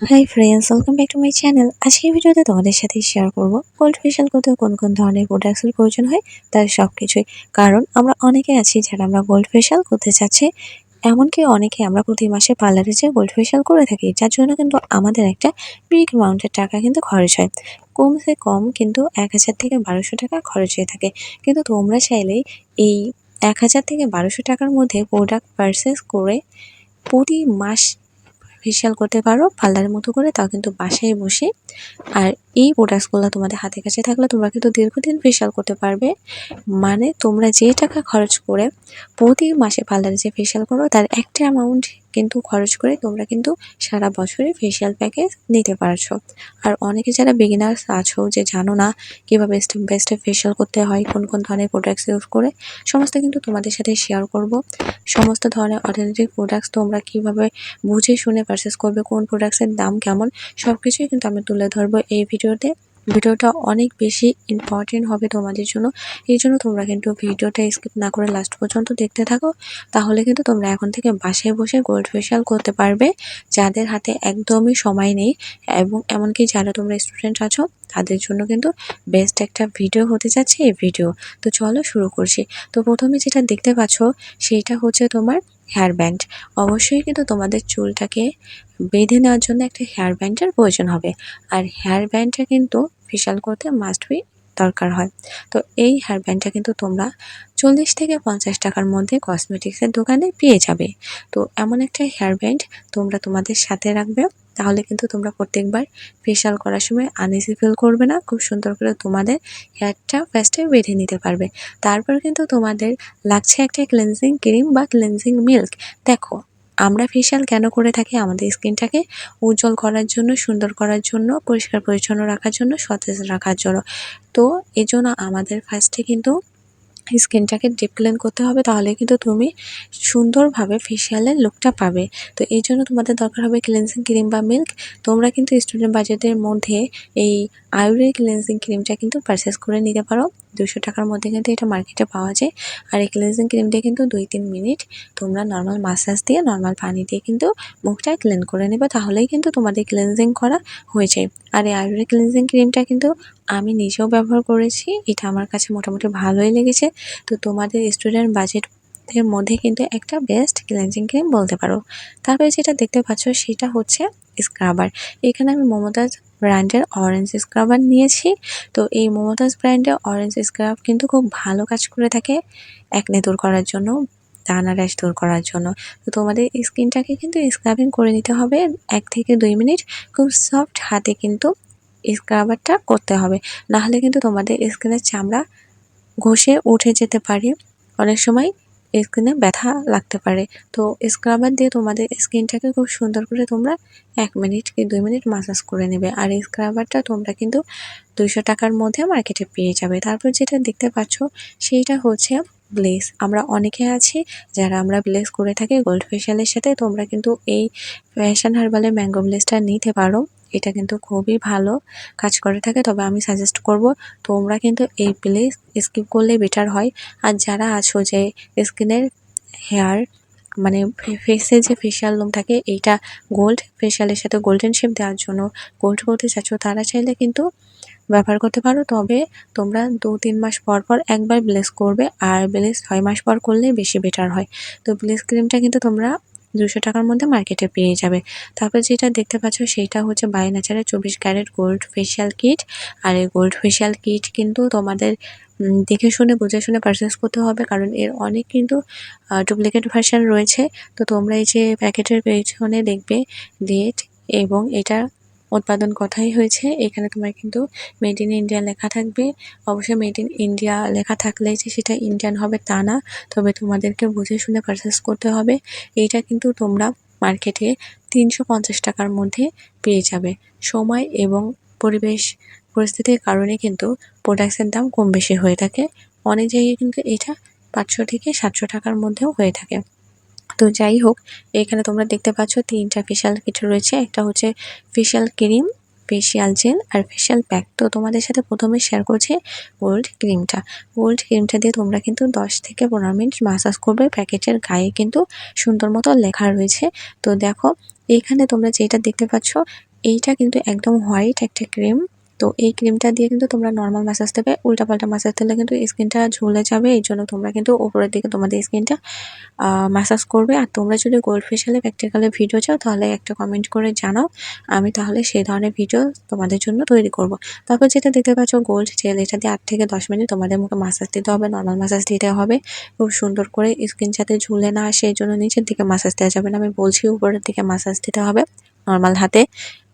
Hi friends welcome back to my channel আজকের ভিডিওতে তোমাদের সাথে শেয়ার করব গোল্ড ফেশিয়াল করতে কোন কোন ধরনের প্রোডাক্টসের প্রয়োজন হয় তার সব কিছুই কারণ আমরা অনেকে আছি যারা আমরা গোল্ড ফেশিয়াল করতে চাচ্ছি, এমনকি অনেকে আমরা প্রতি মাসে পার্লারে যেয়ে গোল্ড ফেশিয়াল করে থাকি, যার জন্য কিন্তু আমাদের একটা বিগ অ্যামাউন্টের টাকা কিন্তু খরচ হয়। কমসে কম কিন্তু এক হাজার থেকে বারোশো টাকা খরচ হয়ে থাকে। কিন্তু তোমরা চাইলেই এই এক হাজার থেকে বারোশো টাকার মধ্যে প্রোডাক্ট পারচেস করে প্রতি মাস ফেসিয়াল করতে পারো পার্লারের মতো করে তাও কিন্তু বাসায় বসে। আর এই প্রোডাক্টসগুলো তোমাদের হাতে কাছে থাকলে তোমরা কিন্তু দীর্ঘদিন ফেসিয়াল করতে পারবে। মানে তোমরা যে টাকা খরচ করে প্রতি মাসে পার্লারে যে ফেসিয়াল করো, তার একটা অ্যামাউন্ট কিন্তু খরচ করে তোমরা কিন্তু সারা বছরে ফেসিয়াল প্যাকেজ নিতে পারছ। আর অনেকে যারা বিগিনার্স আছো, যে জানো না কীভাবে স্টেপ বাই স্টেপ ফেসিয়াল করতে হয়, কোন কোন ধরনের প্রোডাক্টস ইউজ করে, সমস্ত কিন্তু তোমাদের সাথে শেয়ার করব। সমস্ত ধরনের অর্থনৈতিক প্রোডাক্টস তোমরা কীভাবে বুঝে শুনে পারচেস করবে, কোন প্রোডাক্টসের দাম কেমন সব কিছুই কিন্তু আমি তুলে ধরবো এই ভিডিওতে। ভিডিওটা অনেক বেশি ইম্পর্টেন্ট হবে তোমাদের জন্য। এই জন্য তোমরা কিন্তু ভিডিওটা স্কিপ না করে লাস্ট পর্যন্ত দেখতে থাকো। তাহলে কিন্তু তোমরা এখন থেকে বাসায় বসে গোল্ড ফেশিয়াল করতে পারবে। যাদের হাতে একদমই সময় নেই এবং এমনকি যারা তোমরা স্টুডেন্ট আছো, তাদের জন্য কিন্তু বেস্ট একটা ভিডিও হতে যাচ্ছে এই ভিডিও তো চলো শুরু করছি। তো প্রথমে যেটা দেখতে পাচ্ছ সেইটা হচ্ছে তোমার হেয়ার ব্যান্ড অবশ্যই কিন্তু তোমাদের চুলটাকে বেঁধে নেওয়ার জন্য একটা হেয়ার ব্যান্ডের প্রয়োজন হবে। আর হেয়ার ব্যান্ডটা কিন্তু ফেশিয়াল করতে মাস্ট বি দরকার হয়। তো এই হেয়ার ব্যান্ডটা কিন্তু তোমরা চল্লিশ থেকে পঞ্চাশ টাকার মধ্যে কসমেটিক্সের দোকানে পেয়ে যাবে। তো এমন একটা হেয়ার ব্যান্ড তোমরা তোমাদের সাথে রাখবে। তাহলে কিন্তু তোমরা প্রত্যেকবার ফেশিয়াল করার সময় আনইজি ফিল করবে না, খুব সুন্দর করে তোমাদের হেয়ারটা ফার্স্টে বেঁধে নিতে পারবে। তারপর কিন্তু তোমাদের লাগছে একটা ক্লেন্সিং ক্রিম বা ক্লেন্সিং মিল্ক দেখো, আমরা ফেশিয়াল কেন করে থাকি? আমাদের স্কিনটাকে উজ্জ্বল করার জন্য, সুন্দর করার জন্য, পরিষ্কার পরিচ্ছন্ন রাখার জন্য, সতেজ রাখার জন্য। তো এজন্য আমাদের ফার্স্টে কিন্তু স্কিনটাকে ডিপ ক্লিন করতে হবে, তাহলে কিন্তু তুমি সুন্দরভাবে ফেসিয়ালের লুকটা পাবে। তো এই জন্য তোমাদের দরকার হবে ক্লিনজিং ক্রিম বা মিল্ক তোমরা কিন্তু স্টুডেন্ট বাজেটের মধ্যে এই আয়ুর্বেদিক ক্লিনজিং ক্রিমটা কিন্তু পারচেস করে নিতে পারো। দুশো টাকার মধ্যে কিন্তু এটা মার্কেটে পাওয়া যায়। আর এই ক্লিনজিং ক্রিম দিয়ে কিন্তু দুই তিন মিনিট তোমরা নর্মাল মাসাজ দিয়ে নর্মাল পানি দিয়ে কিন্তু মুখটা ক্লিন করে নেবে, তাহলেই কিন্তু তোমাদের ক্লিনজিং করা হয়ে যায়। আর এই আয়ুর্বেদিক ক্লিনজিং ক্রিমটা কিন্তু আমি নিজেও ব্যবহার করেছি, এটা আমার কাছে মোটামুটি ভালোই লেগেছে। তো তোমাদের স্টুডেন্ট বাজেটের মধ্যে কিন্তু একটা বেস্ট ক্লিনজিং ক্রিম বলতে পারো। তারপরে যেটা দেখতে পাচ্ছ সেটা হচ্ছে স্ক্রাবার এখানে আমি মমতাজ ব্র্যান্ডের অরেঞ্জ স্ক্রাবার নিয়েছি। তো এই মমতাজ ব্র্যান্ডের অরেঞ্জ স্ক্রাব কিন্তু খুব ভালো কাজ করে থাকে একনে দূর করার জন্য, দানা র্যাশ দূর করার জন্য। তো তোমাদের স্কিনটাকে কিন্তু স্ক্রাবিং করে নিতে হবে। এক থেকে দুই মিনিট খুব সফট হাতে কিন্তু স্ক্রাবারটা করতে হবে। নাহলে কিন্তু তোমাদের স্কিনের চামড়া ঘষে উঠে যেতে পারে। অনেক সময় স্কিনে ব্যথা লাগতে পারে। তো স্ক্রাবার দিয়ে তোমাদের স্কিনটাকে খুব সুন্দর করে তোমরা এক মিনিট কি দুই মিনিট মাসাজ করে নেবে। আর এই স্ক্রাবারটা তোমরা কিন্তু দুইশো টাকার মধ্যে মার্কেটে পেয়ে যাবে। তারপর যেটা দেখতে পাচ্ছ সেইটা হচ্ছে ব্লেস আমরা অনেকে আছি যারা আমরা ব্লেস করে থাকি গোল্ড ফেশিয়ালের সাথে, তোমরা কিন্তু এই ফ্যাশন হার্বালের ম্যাঙ্গো ব্লেসটা নিতে পারো। এটা কিন্তু খুবই ভালো কাজ করে থাকে, তবে আমি সাজেস্ট করব তোমরা কিন্তু এই প্লেস স্কিপ করলে বেটার হয়। আর যারা আছো যে স্কিনের হেয়ার মানে ফেসে যে ফেশিয়াল লোম থাকে, এইটা গোল্ড ফেশিয়ালের সাথে গোল্ডেন শেপ দেওয়ার জন্য গোল্ড করতে চাচ্ছ, তারা চাইলে কিন্তু ব্যবহার করতে পারো। তবে তোমরা দু তিন মাস পর পর একবার ব্লেস করবে, আর ব্লেস ছয় মাস পর করলে বেশি বেটার হয়। তো ব্লেস ক্রিমটা কিন্তু তোমরা দুশো টাকার মধ্যে মার্কেটে পেয়ে যাবে। তারপর যেটা দেখতে পাচ্ছ সেটা হচ্ছে বাই নেচারের চব্বিশ ক্যারেট গোল্ড ফেশিয়াল কিট আর এই গোল্ড ফেশিয়াল কিট কিন্তু তোমাদের দেখে শুনে, বুঝে শুনে পারচেস করতে হবে। কারণ এর অনেক কিন্তু ডুপ্লিকেট ভার্সান রয়েছে। তো তোমরা এই যে প্যাকেটের পেছনে দেখবে ডেট এবং এটা উৎপাদন কথাই হয়েছে। এখানে তোমার কিন্তু মেড ইন ইন্ডিয়া লেখা থাকবে। অবশ্যই মেড ইন ইন্ডিয়া লেখা থাকলে যে সেটা ইন্ডিয়ান হবে তা না, তবে তোমাদেরকে বুঝে শুনে পারচেস করতে হবে। এইটা কিন্তু তোমরা মার্কেটে তিনশো পঞ্চাশ টাকার মধ্যে পেয়ে যাবে। সময় এবং পরিবেশ পরিস্থিতির কারণে কিন্তু প্রোডাক্টসের দাম কম বেশি হয়ে থাকে। অনেক জায়গায় কিন্তু এটা পাঁচশো থেকে সাতশো টাকার মধ্যেও হয়ে থাকে। তো যাই হোক, এখানে তোমরা দেখতে পাচ্ছ তিনটা ফেশিয়াল কিট রয়েছে। একটা হচ্ছে ফেশিয়াল ক্রিম ফেশিয়াল জেল আর ফেশিয়াল প্যাক তো তোমাদের সাথে প্রথমে শেয়ার করছে গোল্ড ক্রিমটা গোল্ড ক্রিমটা দিয়ে তোমরা কিন্তু দশ থেকে পনেরো মিনিট মাসাজ করবে। প্যাকেটের গায়ে কিন্তু সুন্দর মতো লেখা রয়েছে। তো দেখো এইখানে তোমরা যেটা দেখতে পাচ্ছ, এইটা কিন্তু একদম হোয়াইট একটা ক্রিম তো এই ক্রিমটা দিয়ে কিন্তু তোমরা নর্মাল ম্যাসাজ দেবে উল্টাপাল্টা ম্যাসাজ দিলে কিন্তু স্কিনটা ঝুলে যাবে, এই জন্য তোমরা কিন্তু ওপরের দিকে তোমাদের স্কিনটা ম্যাসাজ করবে। আর তোমরা যদি গোল্ড ফেশিয়ালে প্র্যাকটিক্যালে ভিডিও চাও, তাহলে একটা কমেন্ট করে জানাও। আমি তাহলে সেই ধরনের ভিডিও তোমাদের জন্য তৈরি করব। তারপর যেটা দেখতে পাচ্ছ গোল্ড জেল এটা দিয়ে আট থেকে দশ মিনিট তোমাদের মুখে ম্যাসাজ দিতে হবে নর্মাল ম্যাসাজ দিতে হবে। খুব সুন্দর করে স্কিন যাতে ঝুলে না আসে, এই জন্য নিচের দিকে ম্যাসাজ দেওয়া যাবে না। আমি বলছি উপরের দিকে ম্যাসাজ দিতে হবে নর্মাল হাতে।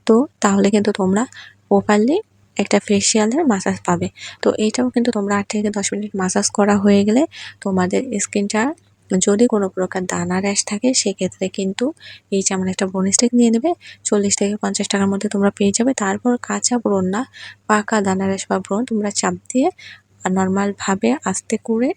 তো তাহলে কিন্তু তোমরা প্রপারলি একটা ফেসিয়ালের মাসাজ পাবে। তো এইটাও কিন্তু তোমরা আট থেকে দশ মিনিট মাসাজ করা হয়ে গেলে তোমাদের স্কিনটা যদি কোনো প্রকার দানা র্যাশ থাকে, সেক্ষেত্রে কিন্তু এই যেমন একটা স্টিক নিয়ে নেবে, চল্লিশ থেকে পঞ্চাশ টাকার মধ্যে তোমরা পেয়ে যাবে। তারপর কাঁচা ব্রণ না, পাকা দানা র্যাশ বা ব্রণ তোমরা চাপ দিয়ে নর্মালভাবে আস্তে করে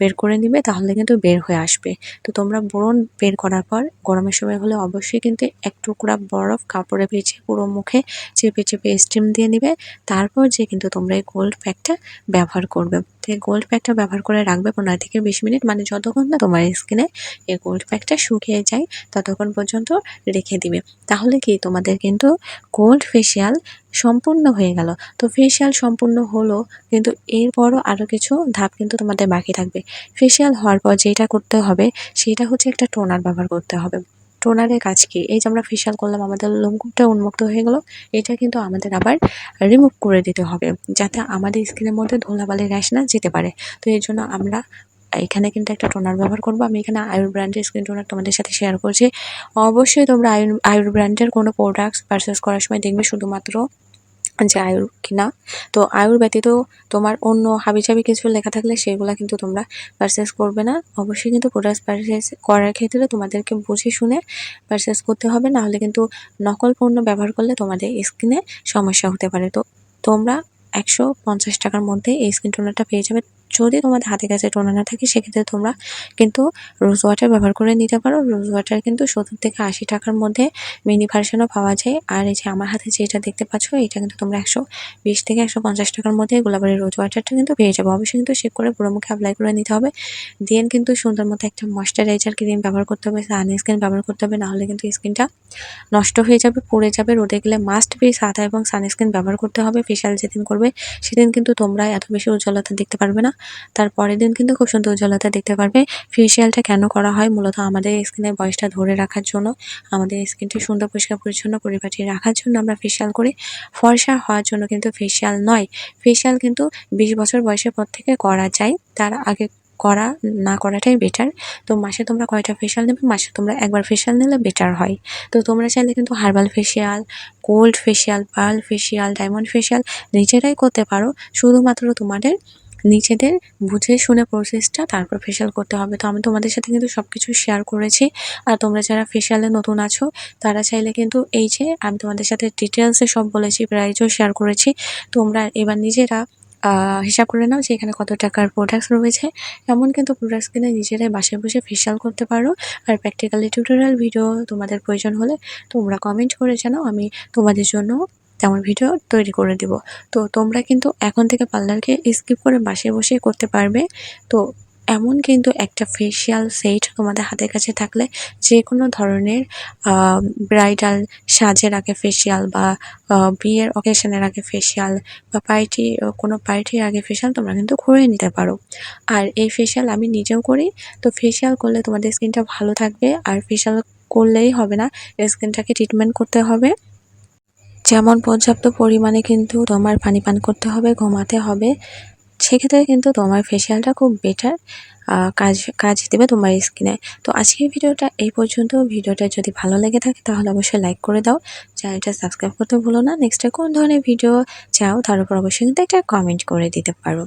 বের করে নিবে, তাহলে কিন্তু বের হয়ে আসবে। তো তোমরা বোরন বের করার পর, গরমের সময় হলে অবশ্যই কিন্তু এক টুকরা বরফ কাপড়ে ভেজে পুরো মুখে চেপে চেপে স্টিম দিয়ে নিবে। তারপর যে কিন্তু তোমরা এই কোল্ড প্যাকটা ব্যবহার করবে। তো গোল্ড প্যাকটা ব্যবহার করে রাখবে পনেরো থেকে বিশ মিনিট। মানে যতক্ষণ না তোমার স্কিনে এই গোল্ড প্যাকটা শুকিয়ে যায়, ততক্ষণ পর্যন্ত রেখে দিবে। তাহলে কি তোমাদের কিন্তু গোল্ড ফেসিয়াল সম্পূর্ণ হয়ে গেল। তো ফেসিয়াল সম্পূর্ণ হলো, কিন্তু এরপরও আরও কিছু ধাপ কিন্তু তোমাদের বাকি থাকবে। ফেসিয়াল হওয়ার পর যেটা করতে হবে, সেটা হচ্ছে একটা টোনার ব্যবহার করতে হবে। টোনারের কাজ কি? এই যে আমরা ফেশিয়াল করলাম, আমাদের লোমকূপটা উন্মুক্ত হয়ে গেল, এটা কিন্তু আমাদের আবার রিমুভ করে দিতে হবে, যাতে আমাদের স্কিনের মধ্যে ধুলাবালি র্যাশ না যেতে পারে। তো এই জন্য আমরা এখানে কিন্তু একটা টোনার ব্যবহার করব। আমি এখানে আয়ুর ব্র্যান্ডের স্কিন টোনার তোমাদের সাথে শেয়ার করছি। অবশ্যই তোমরা আয়ুর আয়ুর ব্র্যান্ডের কোনো প্রোডাক্টস পারচেস করার সময় দেখবে শুধুমাত্র যে আয়ুর কিনা। তো আয়ুর ব্যতীত তোমার অন্য হাবিজাবি কিছু লেখা থাকলে সেগুলো কিন্তু তোমরা পারচেস করবে না। অবশ্যই কিন্তু প্রোডাক্ট পারচেস করার ক্ষেত্রে তোমাদেরকে বুঝে শুনে পারচেস করতে হবে, নাহলে কিন্তু নকল পণ্য ব্যবহার করলে তোমাদের স্কিনে সমস্যা হতে পারে। তো তোমরা একশো পঞ্চাশ টাকার মধ্যে এই স্কিন টোনারটা পেয়ে যাবে। যদি তোমাদের হাতে কাছে টোনা না থাকে, সেক্ষেত্রে তোমরা কিন্তু রোজ ওয়াটার ব্যবহার করে নিতে পারো। রোজ ওয়াটার কিন্তু সত্তর থেকে আশি টাকার মধ্যে মিনি ভার্সনও পাওয়া যায়। আর এই যে আমার হাতে যেটা দেখতে পাচ্ছ, এটা কিন্তু তোমরা একশো বিশ থেকে একশো পঞ্চাশ টাকার মধ্যে গোলাবাড়ির রোজ ওয়াটারটা কিন্তু পেয়ে যাব। অবশ্যই কিন্তু শেক করে পুরো মুখে অ্যাপ্লাই করে নিতে হবে। দেন কিন্তু সুন্দর মতো একটা ময়শ্চারাইজার ক্রিম ব্যবহার করতে হবে সানস্ক্রিন ব্যবহার করতে হবে, নাহলে কিন্তু স্কিনটা নষ্ট হয়ে যাবে, পড়ে যাবে। রোদে গেলে মাস্ট বি সাদা এবং সানস্ক্রিন ব্যবহার করতে হবে। ফেশিয়াল যেদিন করবে, সেদিন কিন্তু তোমরা এত বেশি উজ্জ্বলতা দেখতে পারবে না। তার পরের দিন কিন্তু খুব সুন্দর উজ্জ্বলতা দেখতে পারবে। ফেসিয়ালটা কেন করা হয়? মূলত আমাদের স্কিনের বয়সটা ধরে রাখার জন্য, আমাদের স্কিনটি সুন্দর, পরিষ্কার, পরিচ্ছন্ন পরিপাটি রাখার জন্য আমরা ফেসিয়াল করি। ফর্সা হওয়ার জন্য কিন্তু ফেসিয়াল নয়। ফেসিয়াল কিন্তু বিশ বছর বয়সের পর থেকে করা যায়। তার আগে করা, না করাটাই বেটার তো মাসে তোমরা কয়টা ফেশিয়াল নেবে? মাসে তোমরা একবার ফেশিয়াল নিলে বেটার হয়। তো তোমরা চাইলে কিন্তু herbal facial gold facial pearl facial diamond facial নিজেরাই করতে পারো। শুধুমাত্র তোমাদের নিজেদের বুঝে শুনে প্রসেসটা তারপর ফেশিয়াল করতে হবে। তো আমি তোমাদের সাথে কিন্তু সব কিছু শেয়ার করেছি। আর তোমরা যারা ফেশিয়ালে নতুন আছো, তারা চাইলে কিন্তু এই যে আমি তোমাদের সাথে ডিটেলসে সব বলেছি প্রাইজও শেয়ার করেছি। তোমরা এবার নিজেরা হিসাব করে নাও যে এখানে কত টাকার প্রোডাক্টস রয়েছে। এমন কিন্তু প্রোডাক্টস কিনে নিজেরাই বাসায় বসে ফেশিয়াল করতে পারো। আর প্র্যাকটিক্যালি টিউটোরিয়াল ভিডিও তোমাদের প্রয়োজন হলে তোমরা কমেন্ট করে জানাও। আমি তোমাদের জন্য তেমন ভিডিও তৈরি করে দিব। তো তোমরা কিন্তু এখন থেকে পার্লারকে স্কিপ করে বাসে বসে করতে পারবে। তো এমন কিন্তু একটা ফেসিয়াল সেট তোমাদের হাতের কাছে থাকলে যে কোনো ধরনের ব্রাইডাল সাজের আগে ফেসিয়াল বা বিয়ের অকেশনের আগে ফেসিয়াল বা পার্টি কোনো পার্টির আগে ফেসিয়াল তোমরা কিন্তু করে নিতে পারো। আর এই ফেসিয়াল আমি নিজেও করি। তো ফেসিয়াল করলে তোমাদের স্কিনটা ভালো থাকবে। আর ফেসিয়াল করলেই হবে না স্কিনটাকে ট্রিটমেন্ট করতে হবে। যেমন পর্যাপ্ত পরিমাণে কিন্তু তোমার পানি পান করতে হবে, ঘুমাতে হবে, সেক্ষেত্রে কিন্তু তোমার ফেসিয়ালটা খুব বেটার কাজ কাজ দেবে তোমার স্কিনে তো আজকের ভিডিওটা এই পর্যন্ত। ভিডিওটা যদি ভালো লেগে থাকে তাহলে অবশ্যই লাইক করে দাও। চ্যানেলটা সাবস্ক্রাইব করতে ভুলো না। নেক্সটে কোন ধরনের ভিডিও চাও তার উপর অবশ্যই কিন্তু একটা কমেন্ট করে দিতে পারো।